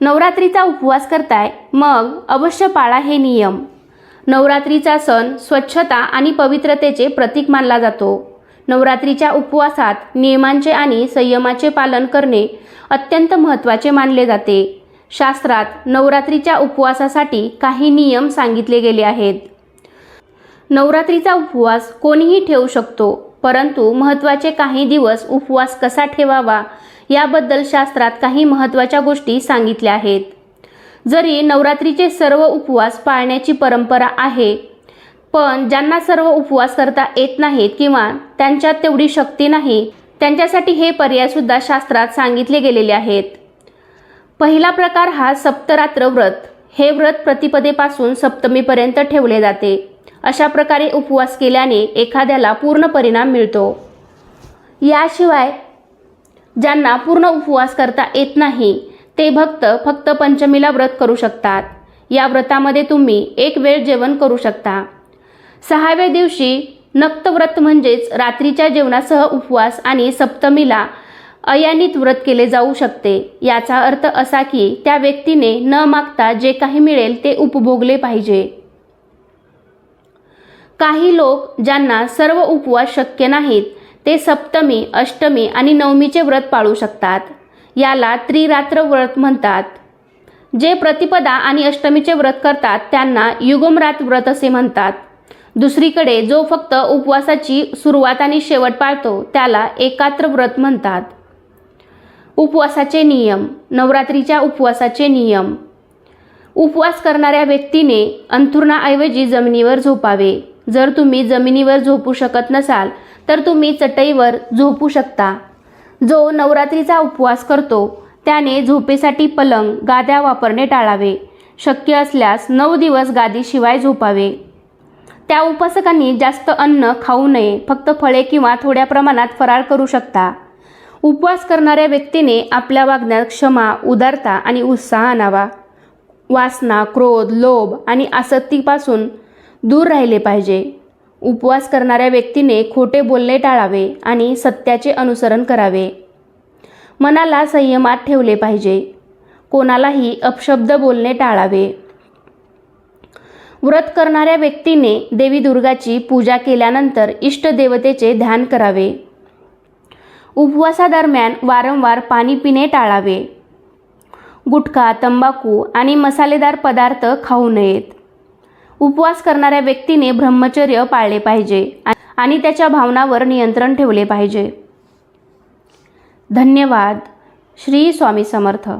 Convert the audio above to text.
नवरात्रीचा उपवास करताय मग अवश्य पाळा हे नियम. नवरात्रीचा सण स्वच्छता आणि पवित्रतेचे प्रतीक मानला जातो. नवरात्रीच्या उपवासात नियमांचे आणि संयमाचे पालन करणे अत्यंत महत्त्वाचे मानले जाते. शास्त्रात नवरात्रीच्या उपवासासाठी काही नियम सांगितले गेले आहेत. नवरात्रीचा उपवास कोणीही ठेवू शकतो. परंतु महत्त्वाचे काही दिवस उपवास कसा ठेवावा याबद्दल शास्त्रात काही महत्त्वाच्या गोष्टी सांगितल्या आहेत. जरी नवरात्रीचे सर्व उपवास पाळण्याची परंपरा आहे पण ज्यांना सर्व उपवास करता येत नाहीत किंवा त्यांच्यात तेवढी शक्ती नाही त्यांच्यासाठी हे पर्यायसुद्धा शास्त्रात सांगितले गेलेले आहेत. पहिला प्रकार हा सप्तरात्र व्रत. हे व्रत प्रतिपदेपासून सप्तमीपर्यंत ठेवले जाते. अशा प्रकारे उपवास केल्याने एखाद्याला पूर्ण परिणाम मिळतो. याशिवाय ज्यांना पूर्ण उपवास करता येत नाही ते भक्त फक्त पंचमीला व्रत करू शकतात. या व्रतामध्ये तुम्ही एक वेळ जेवण करू शकता. सहाव्या दिवशी नक्तव्रत म्हणजेच रात्रीच्या जेवणासह उपवास आणि सप्तमीला अयानित व्रत केले जाऊ शकते. याचा अर्थ असा की त्या व्यक्तीने न मागता जे काही मिळेल ते उपभोगले पाहिजे. काही लोक ज्यांना सर्व उपवास शक्य नाहीत ते सप्तमी अष्टमी आणि नवमीचे व्रत पाळू शकतात. याला त्रिरात्र व्रत म्हणतात. जे प्रतिपदा आणि अष्टमीचे व्रत करतात त्यांना युगमरात व्रत असे म्हणतात. दुसरीकडे जो फक्त उपवासाची सुरुवात आणि शेवट पाळतो त्याला एकात्र व्रत म्हणतात. उपवासाचे नियम नवरात्रीच्या उपवासाचे नियम. उपवास करणाऱ्या व्यक्तीने अंथुरणाऐवजी जमिनीवर झोपावे. जर तुम्ही जमिनीवर झोपू शकत नसाल तर तुम्ही चटईवर झोपू शकता. जो नवरात्रीचा उपवास करतो त्याने झोपेसाठी पलंग गाद्या वापरणे टाळावे. शक्य असल्यास नऊ दिवस गादीशिवाय झोपावे. त्या उपासकांनी जास्त अन्न खाऊ नये फक्त फळे किंवा थोड्या प्रमाणात फराळ करू शकता. उपवास करणाऱ्या व्यक्तीने आपल्या वागण्यात क्षमा उदारता आणि उत्साह आणावा. वासना क्रोध लोभ आणि आसक्तीपासून दूर राहिले पाहिजे. उपवास करणाऱ्या व्यक्तीने खोटे बोलणे टाळावे आणि सत्याचे अनुसरण करावे. मनाला संयमात ठेवले पाहिजे. कोणालाही अपशब्द बोलणे टाळावे. व्रत करणाऱ्या व्यक्तीने देवी दुर्गाची पूजा केल्यानंतर इष्टदेवतेचे ध्यान करावे. उपवासादरम्यान वारंवार पाणी पिणे टाळावे. गुटखा तंबाखू आणि मसालेदार पदार्थ खाऊ नयेत. उपवास करणाऱ्या व्यक्तीने ब्रह्मचर्य पाळले पाहिजे आणि त्याच्या भावनावर नियंत्रण ठेवले पाहिजे. धन्यवाद. श्री स्वामी समर्थ.